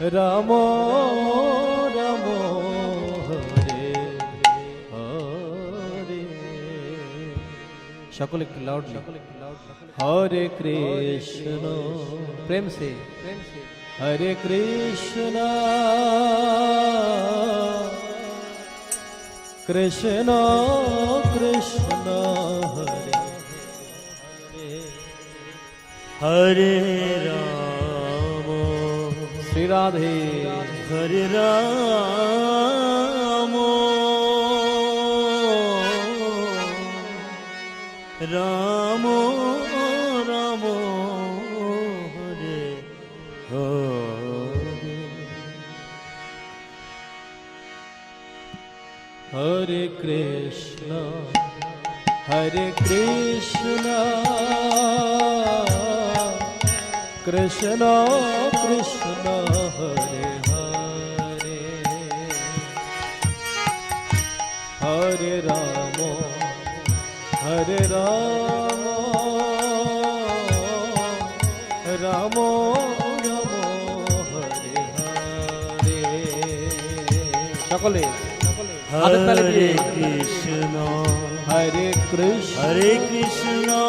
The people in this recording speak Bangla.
রাম রাম, হরে হরে। সকলে একটু লাউড সকলে হরে কৃষ্ণ। প্রেম সে। প্রেম সে হরে কৃষ্ণ। কৃষ্ণ কৃষ্ণ হরে। হরে রাম। শ্রী রাধে হরে রাম রাম রাম হরে হরে হরে কৃষ্ণ হরে কৃষ্ণ কৃষ্ণ কৃষ্ণ হরে হরে। হরে রাম হরে রাম। রাম রাম হরে হরে। সকলে হরে। কৃষ্ণ হরে কৃষ্ণ। হরে কৃষ্ণ।